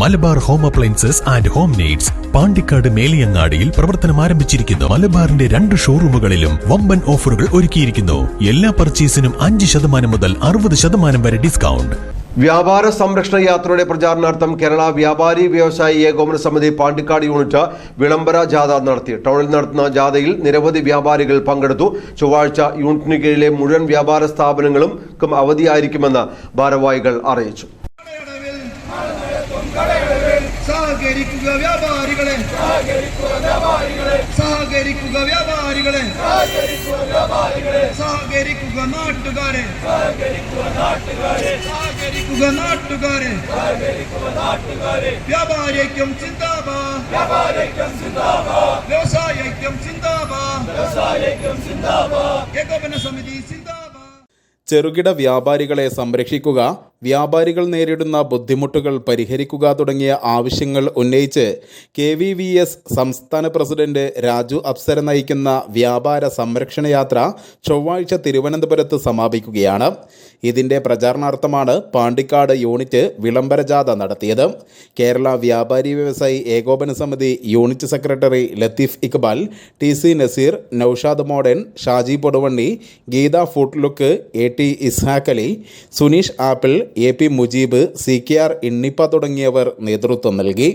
Malabar home appliances and home needs Pandikkad മേലിയങ്ങാടിയിൽ പ്രവർത്തനം ആരംഭിച്ചിരിക്കുന്നു. മലബാറിന്റെ രണ്ട് ഷോറൂമുകളിലും വമ്പൻ ഓഫറുകൾ ഒരുക്കിയിരിക്കുന്നു. എല്ലാ പർച്ചേസിനും അഞ്ച് ശതമാനം മുതൽ അറുപത് ശതമാനം വരെ ഡിസ്കൗണ്ട്. വ്യാപാര സംരക്ഷണ യാത്രയുടെ പ്രചാരണാർത്ഥം കേരള വ്യാപാരി വ്യവസായി ഏകോപന സമിതി പാണ്ടിക്കാട് യൂണിറ്റ് വിളംബര ജാഥ നടത്തി. ടൗണിൽ നടത്തുന്ന ജാഥയിൽ നിരവധി വ്യാപാരികൾ പങ്കെടുത്തു. ചൊവ്വാഴ്ച യൂണിറ്റിന് കീഴിലെ മുഴുവൻ വ്യാപാര സ്ഥാപനങ്ങളും അവധിയായിരിക്കുമെന്ന് ഭാരവാഹികൾ അറിയിച്ചു. സഹകരിക്കുക വ്യാപാരികളെ സഹകരിക്കുക വ്യാപാരികളെ സഹകരിക്കുക നാട്ടുകാരെ സഹകരിക്കുക നാട്ടുകാരെ വ്യാപാരിക്കും ചിന്താബാ വ്യവസായിക്കും ചിന്താബാ ഏകോപന സമിതി ചിന്താബാ ചെറുകിട വ്യാപാരികളെ സംരക്ഷിക്കുക വ്യാപാരികൾ നേരിടുന്ന ബുദ്ധിമുട്ടുകൾ പരിഹരിക്കുക തുടങ്ങിയ ആവശ്യങ്ങൾ ഉന്നയിച്ച് കെ വി വി എസ് സംസ്ഥാന പ്രസിഡന്റ് രാജു അപ്സര നയിക്കുന്ന വ്യാപാര സംരക്ഷണ യാത്ര ചൊവ്വാഴ്ച തിരുവനന്തപുരത്ത് സമാപിക്കുകയാണ്. ഇതിന്റെ പ്രചാരണാർത്ഥമാണ് പാണ്ടിക്കാട് യൂണിറ്റ് വിളംബര ജാഥ നടത്തിയത്. കേരള വ്യാപാരി വ്യവസായി ഏകോപന സമിതി unit secretary Latheef Iqbal T C Naseer Noushad modern Shaji Poduvanni Geetha footlook A T Ishaq Ishaqali Suneesh apple A P Mujeeb C K R Innippa തുടങ്ങിയവർ നേതൃത്വം നൽകി.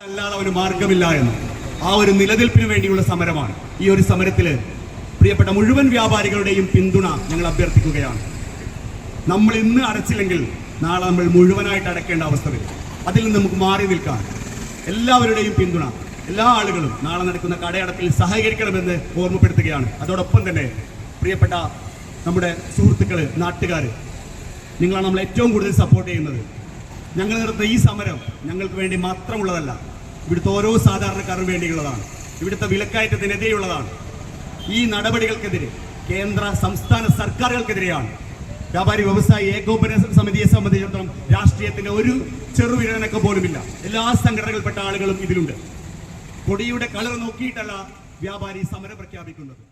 അല്ലാതെ ഒരു മാർഗമില്ല എന്ന്. ആ ഒരു നിലനിൽപ്പിന് വേണ്ടിയുള്ള സമരമാണ്. ഈ ഒരു സമരത്തിൽ പ്രിയപ്പെട്ട മുഴുവൻ വ്യാപാരികളുടെയും പിന്തുണ ഞങ്ങൾ അഭ്യർത്ഥിക്കുകയാണ്. നമ്മൾ ഇന്ന് അടച്ചില്ലെങ്കിൽ നാളെ നമ്മൾ മുഴുവനായിട്ട് അടയ്ക്കേണ്ട അവസ്ഥ വരും. അതിൽ നിന്ന് നമുക്ക് മാറി നിൽക്കാൻ എല്ലാവരുടെയും പിന്തുണ എല്ലാ ആളുകളും നാളെ നടക്കുന്ന കടയടപ്പിൽ സഹകരിക്കണമെന്ന് ഓർമ്മപ്പെടുത്തുകയാണ്. അതോടൊപ്പം തന്നെ പ്രിയപ്പെട്ട നമ്മുടെ സുഹൃത്തുക്കൾ നാട്ടുകാർ നിങ്ങളാണ് നമ്മൾ ഏറ്റവും കൂടുതൽ സപ്പോർട്ട് ചെയ്യുന്നത്. ഞങ്ങൾ നടത്തുന്ന ഈ സമരം ഞങ്ങൾക്ക് വേണ്ടി മാത്രമുള്ളതല്ല ഇവിടുത്തെ ഓരോ സാധാരണക്കാരും വേണ്ടിയുള്ളതാണ്. ഇവിടുത്തെ വിലക്കയറ്റത്തിനെതിരെയുള്ളതാണ് ഈ നടപടികൾക്കെതിരെ കേന്ദ്ര സംസ്ഥാന സർക്കാരുകൾക്കെതിരെയാണ്. വ്യാപാരി വ്യവസായി ഏകോപന സമിതിയെ സംബന്ധിച്ചിടത്തോളം രാഷ്ട്രീയത്തിന്റെ ഒരു ചെറുവിരനൊക്കെ പോലുമില്ല. എല്ലാ സംഘടനകൾപ്പെട്ട ആളുകളും ഇതിലുണ്ട്. കൊടിയുടെ കളർ നോക്കിയിട്ടല്ല വ്യാപാരി സമരം പ്രഖ്യാപിക്കുന്നത്.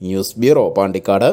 News bureau Pandikkad.